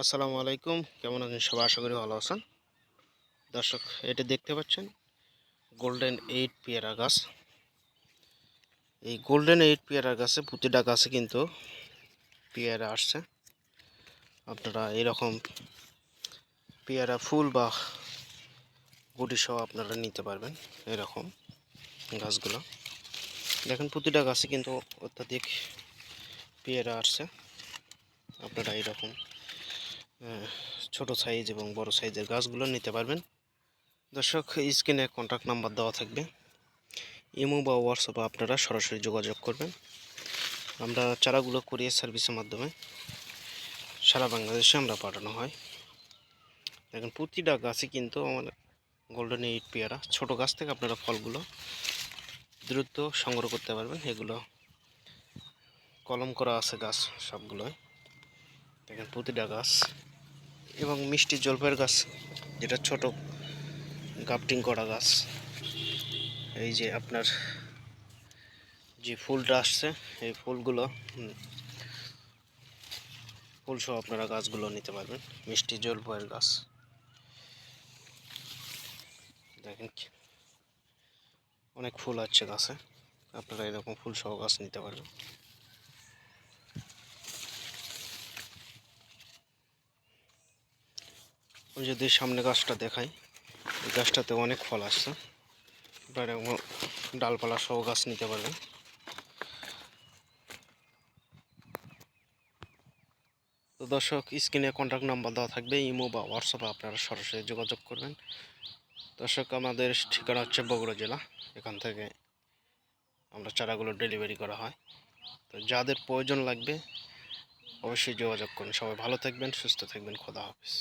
আসসালামু আলাইকুম। কেমন আছেন? সবাই আশা করি ভালো আছেন। দর্শক, এটা দেখতে পাচ্ছেন? গোল্ডেন এইট পেয়ারা গাছ। এই গোল্ডেন এইট পেয়ারা গাছে প্রতিটা গাছে কিন্তু পেয়ারা আসছে। আপনারা এরকম পেয়ারা ফুল বা গুটি সহ আপনারা নিতে পারবেন এরকম গাছগুলো। দেখেন, প্রতিটা গাছে কিন্তু অত্যাধিক পেয়ারা আসছে। আপনারা এরকম ছোট সাইজ এবং বড় সাইজের গাছগুলো নিতে পারবেন। দর্শক স্ক্রিনে কন্ট্যাক্ট নাম্বার দেওয়া থাকবে। ইমো বা হোয়াটসঅ্যাপে আপনারা সরাসরি যোগাযোগ করবেন। আমরা চারাগুলো কুরিয়ার সার্ভিসের মাধ্যমে সারা বাংলাদেশে আমরা পাঠানো হয়। দেখেন, প্রতিটা গাছে কিন্তু আমার গোল্ডেন এইট পেয়ারা। ছোট গাছ থেকে আপনারা ফলগুলো দ্রুত সংগ্রহ করতে পারবেন। এগুলো কলম করা আছে গাছ সবগুলোই দেখেন, প্রতিটা গাছ এবং মিষ্টি জলপাইয়ের গাছ, যেটা ছোট, গাপটিং করা গাছ। এই যে আপনার যে ফুলটা আসছে, এই ফুলগুলো ফুল সহ আপনারা গাছগুলো নিতে পারবেন, মিষ্টি জলপাইয়ের গাছ। দেখেন অনেক ফুল আছে গাছে, আপনারা এরকম ফুল সহ গাছ নিতে পারবেন। ওই যদি সামনে গাছটা দেখাই। এই গাছটাতে অনেক ফল আসছে। আপনারা ডালপালা সহ গাছ নিতে পারবেন তো দর্শক, স্ক্রিনে কন্ট্যাক্ট নাম্বার দেওয়া থাকবে, ইমো বা হোয়াটসঅ্যাপে আপনারা সরাসরি যোগাযোগ করবেন। দর্শক, আমাদের ঠিকানা হচ্ছে বগুড়া জেলা। এখান থেকে আমরা চারাগুলো ডেলিভারি করা হয়। তো যাদের প্রয়োজন লাগবে, অবশ্যই যোগাযোগ করুন। সবাই ভালো থাকবেন, সুস্থ থাকবেন। খোদা হাফিজ।